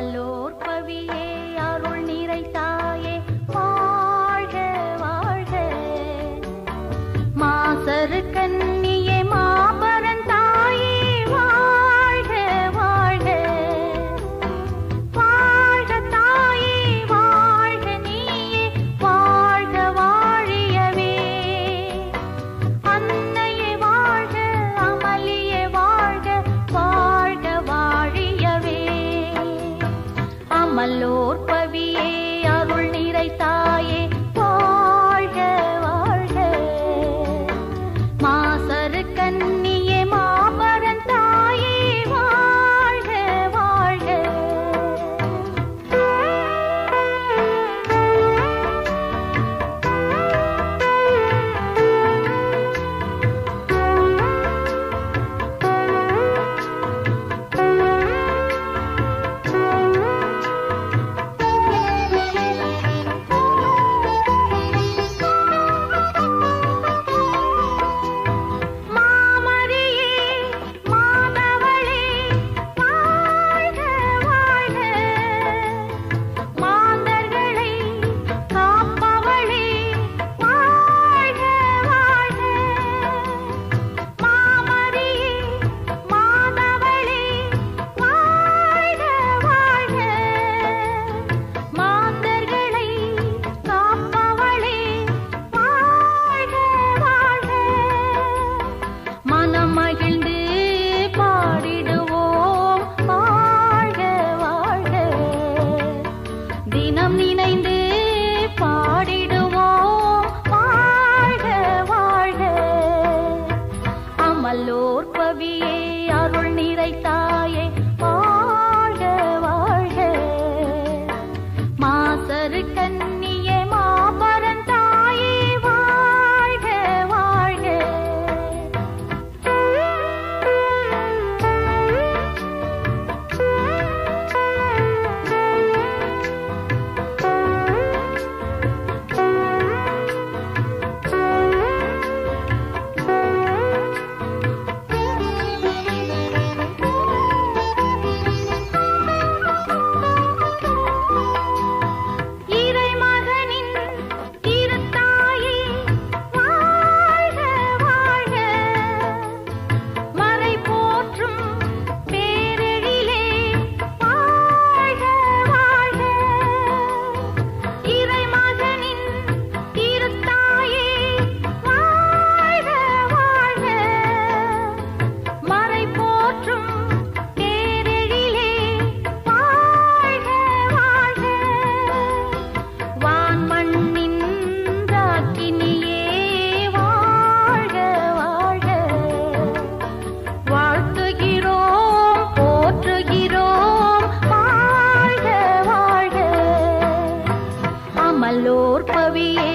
வாலோர் பவியே அருள் நிறை தாயே. வாழ்க வாழ்க. மாசரு கண்ண தினம் நினைந்து பாடிடுவோம் வாழ்க வாழ்க. அமல்லோர் கவியே அருள் நிறைத்தாயே. வாழ்க வாழ்க. மாசரு கண்ண calor pavía.